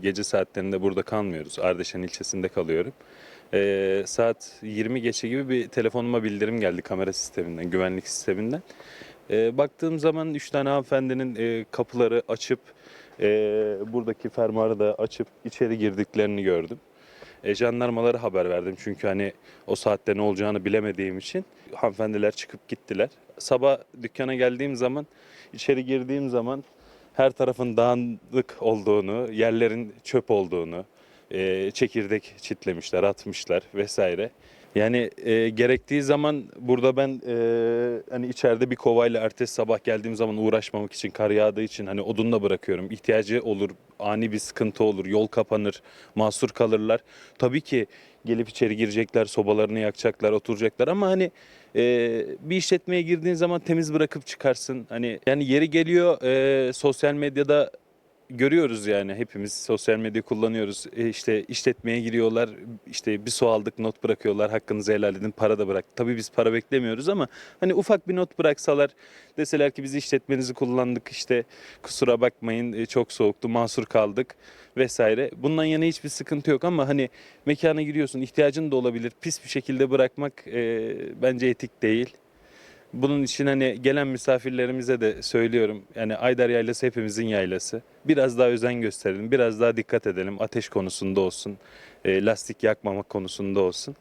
Gece saatlerinde burada kalmıyoruz. Ardeşen ilçesinde kalıyorum. Ee, saat 20 geçe gibi bir telefonuma bildirim geldi kamera sisteminden, güvenlik sisteminden. Ee, baktığım zaman 3 tane hanımefendinin e, kapıları açıp, e, buradaki fermuarı da açıp içeri girdiklerini gördüm. E, jandarmalara haber verdim çünkü hani o saatte ne olacağını bilemediğim için hanımefendiler çıkıp gittiler. Sabah dükkana geldiğim zaman, içeri girdiğim zaman her tarafın dağınık olduğunu, yerlerin çöp olduğunu, e, çekirdek çitlemişler, atmışlar vesaire. Yani e, gerektiği zaman burada ben e, hani içeride bir kovayla ertesi sabah geldiğim zaman uğraşmamak için kar yağdığı için hani odunla bırakıyorum. İhtiyacı olur, ani bir sıkıntı olur, yol kapanır, mahsur kalırlar. Tabii ki gelip içeri girecekler, sobalarını yakacaklar, oturacaklar ama hani e, bir işletmeye girdiğin zaman temiz bırakıp çıkarsın. Hani yani yeri geliyor e, sosyal medyada görüyoruz yani hepimiz sosyal medya kullanıyoruz. E, işte işletmeye giriyorlar, işte bir su aldık not bırakıyorlar, hakkınızı helal edin, para da bırak. Tabii biz para beklemiyoruz ama hani ufak bir not bıraksalar, deseler ki biz işletmenizi kullandık işte kusura bakmayın e, çok soğuktu, mahsur kaldık vesaire. Bundan yana hiçbir sıkıntı yok ama hani mekana giriyorsun, ihtiyacın da olabilir. Pis bir şekilde bırakmak e, bence etik değil. Bunun için hani gelen misafirlerimize de söylüyorum. Yani Aydar Yaylası hepimizin yaylası. Biraz daha özen gösterelim, biraz daha dikkat edelim. Ateş konusunda olsun, e, lastik yakmamak konusunda olsun.